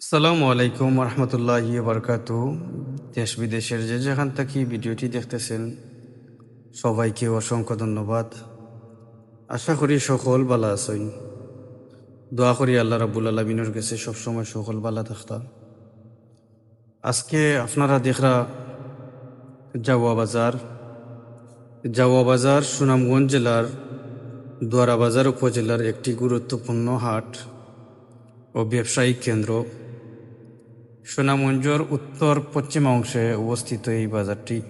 সালামু আলাইকুম রহমতুল্লাহ বরকাত দেশ বিদেশের যে যেখান থেকে ভিডিওটি দেখতেছেন, সবাইকে অসংখ্য ধন্যবাদ। আশা করি সকল বালা আছেন। দোয়া করি আল্লাহ রাবুল আলমিনের কাছে সবসময় সকল বালা থাকতাম। আজকে আপনারা দেখরা জাওয়া বাজার। জাওয়া বাজার সুনামগঞ্জ জেলার দোয়ারা বাজার উপজেলার একটি গুরুত্বপূর্ণ হাট ও ব্যবসায়িক কেন্দ্র। সোনামঞ্জর উত্তর পশ্চিম অংশে অবস্থিত এই বাজারটি।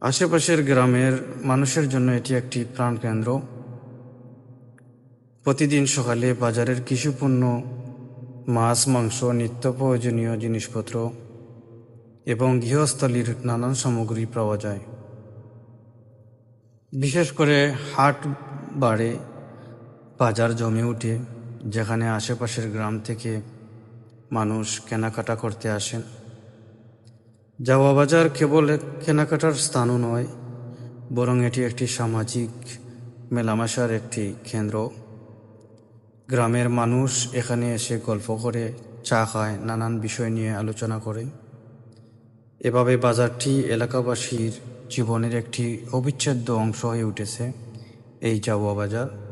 আশেপাশের গ্রামের মানুষের জন্য এটি একটি প্রাণকেন্দ্র প্রতিদিন সকালে বাজারের কৃষিপণ্য, মাছ, মাংস, নিত্য প্রয়োজনীয় জিনিসপত্র এবং গৃহস্থলীর নানান সামগ্রী পাওয়া যায়। বিশেষ করে হাট বাড়ে, বাজার জমে ওঠে, যেখানে আশেপাশের গ্রাম থেকে মানুষ কেনাকাটা করতে আসেন। যাওয়া বাজার কেবল কেনাকাটার স্থানও নয়, বরং এটি একটি সামাজিক মেলামেশার একটি কেন্দ্র। গ্রামের মানুষ এখানে এসে গল্প করে, চা খায়, নানান বিষয় নিয়ে আলোচনা করে এভাবে বাজারটি এলাকাবাসীর জীবনের একটি অবিচ্ছেদ্য অংশ হয়ে উঠেছে এই জাওয়া বাজার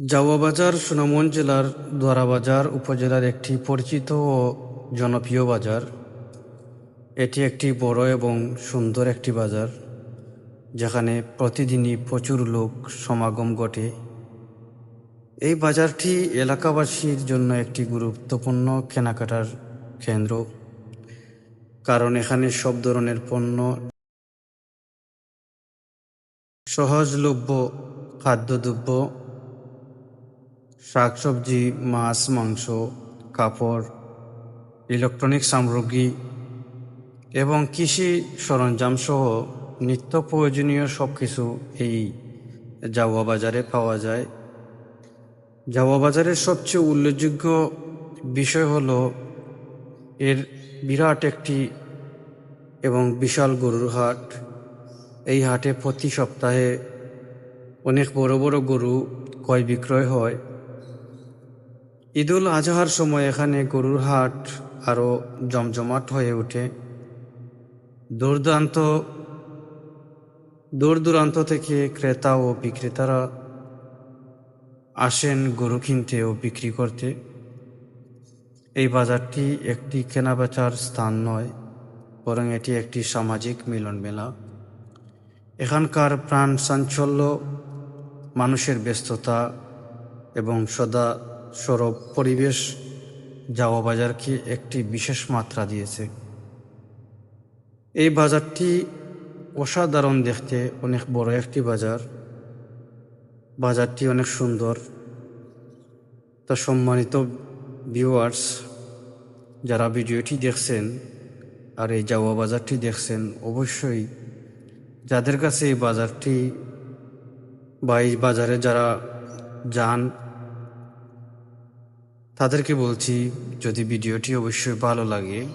জাওয়া বাজার সুনামগঞ্জ জেলার দ্বারাবাজার উপজেলার একটি পরিচিত ও জনপ্রিয় বাজার। এটি একটি বড় এবং সুন্দর একটি বাজার, যেখানে প্রতিদিনই প্রচুর লোক সমাগম ঘটে। এই বাজারটি এলাকাবাসীর জন্য একটি গুরুত্বপূর্ণ কেনাকাটার কেন্দ্র, কারণ এখানে সব ধরনের পণ্য, সহজলভ্য খাদ্যদ্রব্য শাকসবজি, মাছ, মাংস, কাপড় ইলেকট্রনিক সামগ্রী এবং কৃষি সরঞ্জাম সহ নিত্য প্রয়োজনীয় সব কিছু এই জাওয়া বাজারে পাওয়া যায়। জাওয়া বাজারের সবচেয়ে উল্লেখযোগ্য বিষয় হল, এর বিরাট একটি এবং বিশাল গরুর হাট। এই হাটে প্রতি সপ্তাহে অনেক বড় বড় গরু ক্রয় বিক্রয় হয়। ঈদুল আজহার সময় এখানে গরুর হাট আরও জমজমাট হয়ে ওঠে। দূরদূরান্ত দূর দূরান্ত থেকে ক্রেতা ও বিক্রেতারা আসেন গরু কিনতে ও বিক্রি করতে। এই বাজারটি একটি কেনাবেচার স্থান নয়, বরং এটি একটি সামাজিক মিলন মেলা এখানকার প্রাণ চাঞ্চল্য মানুষের ব্যস্ততা এবং সদা সরব পরিবেশ যাওয়া বাজারকে একটি বিশেষ মাত্রা দিয়েছে। এই বাজারটি অসাধারণ দেখতে অনেক বড় একটি বাজার। বাজারটি অনেক সুন্দর। তা সম্মানিত ভিউয়ার্স যারা ভিডিওটি দেখছেন আর এই যাওয়া বাজারটি দেখছেন, অবশ্যই যাদের কাছে এই বাজারটি বা এই বাজারে যারা যান তাদেরকে বলছি, যদি ভিডিওটি অবশ্যই ভালো লাগে,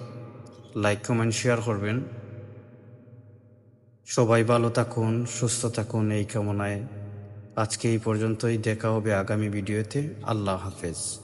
লাইক, কমেন্ট, শেয়ার করবেন। সবাই ভালো থাকুন, সুস্থ থাকুন এই কামনায়। আজকে এই পর্যন্তই, দেখা হবে আগামী ভিডিওতে। আল্লাহ হাফেজ।